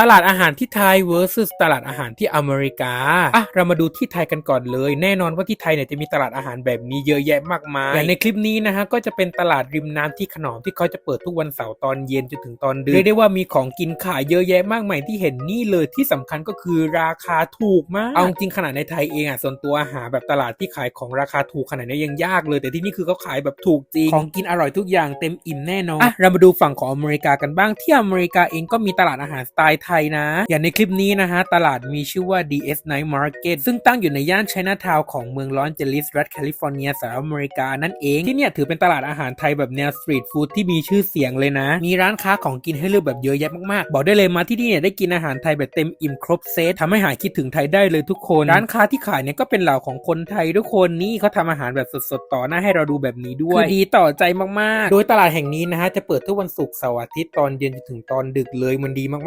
ตลาดอาหารที่ไทย versus ตลาดอาหารที่อเมริกา อะ เรามาดูที่ไทยกันก่อนเลย แน่นอนว่าที่ไทยเนี่ยจะมีตลาดอาหารแบบนี้เยอะแยะมากมายอย่างในคลิปนี้นะฮะก็จะเป็นตลาดริมน้ำที่ขนอมที่เขาจะเปิดทุกวันเสาร์ตอนเย็นจนถึงตอนดึกเรียกได้ว่ามีของกินขายเยอะแยะมากมายที่เห็นนี่เลยที่สำคัญก็คือราคาถูกมาก เอาจริงขนาดในไทยเองอะส่วนตัวหาแบบตลาดที่ขายของราคาถูกขนาดนี้ยังยากเลย แต่ที่นี่คือเขาขายแบบถูกจริงของกินอร่อยทุกอย่างเต็มอิ่มแน่นอนอะเรามาดูฝั่งของอเมริกากันบ้างที่อเมริกาเองก็มีตลาดอาหารสไตล์ไทยนะ อย่างในคลิปนี้นะฮะ ตลาดมีชื่อว่า DS Night Market ซึ่งตั้งอยู่ในย่านไชน่าทาวน์ของเมืองลอสแอนเจลิสรัฐแคลิฟอร์เนียสหรัฐอเมริกานั่นเอง ที่เนี่ยถือเป็นตลาดอาหารไทยแบบแนวสตรีทฟู้ดที่มีชื่อเสียงเลยนะ มีร้านค้าของกินให้เลือกแบบเยอะแยะมากๆ บอกได้เลยมาที่นี่เนี่ยได้กินอาหารไทยแบบเต็มอิ่มครบเซตทำให้หายคิดถึงไทยได้เลยทุกคน ร้านค้าที่ขายเนี่ยก็เป็นเหล่าของคนไทยทุกคนนี่เขาทำอาหารแบบสดๆต่อหน้าให้เราดูแบบนี้ด้วยคือดีต่อใจมากๆ โดยตลาดแห่งนี้นะฮะจะเปิดทุกวันศุกร์เสาร์อาทิตย์ตอนเย็นจนถึงตอนดึกเลยมันดีมาก